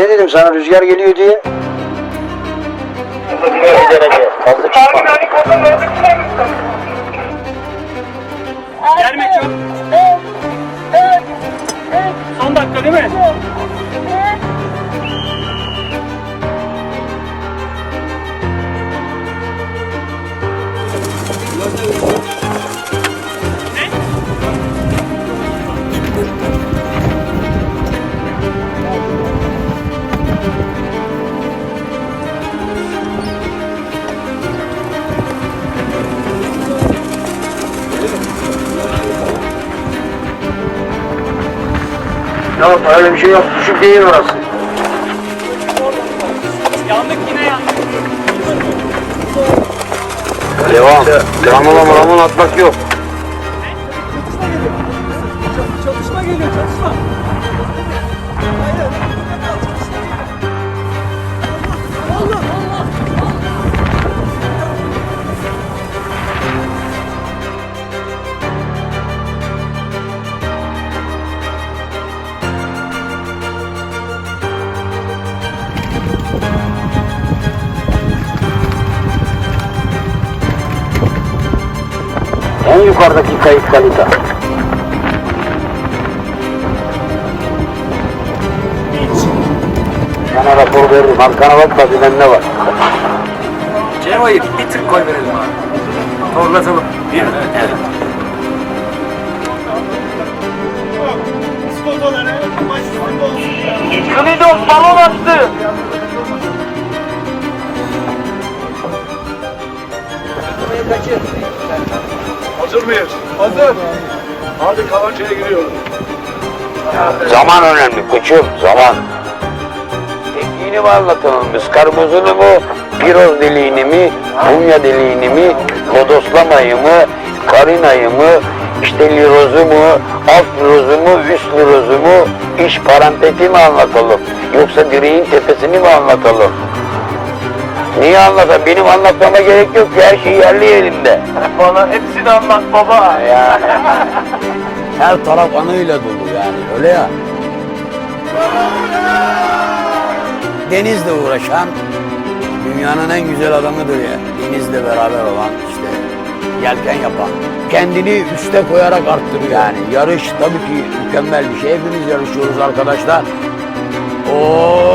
ne dedim sana rüzgar geliyor diye? fazla çıkma. Gelme çok. Son dakika değil mi? Yok öyle bir şey yok. Düşük değil orası. Yandık yine yandık. Devam. Ramona ramon atmak yok. Çatışma geliyor çatışma. En yukarıdaki kayıt kalite. Sana rapor veririm. Arkana bak da bilen ne var. Cevo'yu bir tık koy verelim abi. Torlatalım. Bir evet. Olsun. Klidos balon attı. Hazır mıyız? Hazır. Hadi Kalanca'ya giriyoruz. Zaman önemli koçum, zaman. Tekniğini mi anlatalım biz? Karpuzunu mu, piroz deliğini mi, mumya deliğini mi, lodoslamayı mı, karinayı mı, işte lirozu mu, alt lirozu mu, üst lirozu mu, iş paranteti mi anlatalım? Yoksa direğin tepesini mi anlatalım? Niye anlatalım? Benim anlatmama gerek yok ki her şey yerli elimde. Bana hepsini anlat baba. Yani. Her taraf anıyla dolu yani öyle ya. Denizle uğraşan dünyanın en güzel adamıdır ya. Denizle beraber olan işte yelken yapan. Kendini üste koyarak arttırıyor yani. Yarış tabii ki mükemmel bir şey. Hepimiz yarışıyoruz arkadaşlar. Oo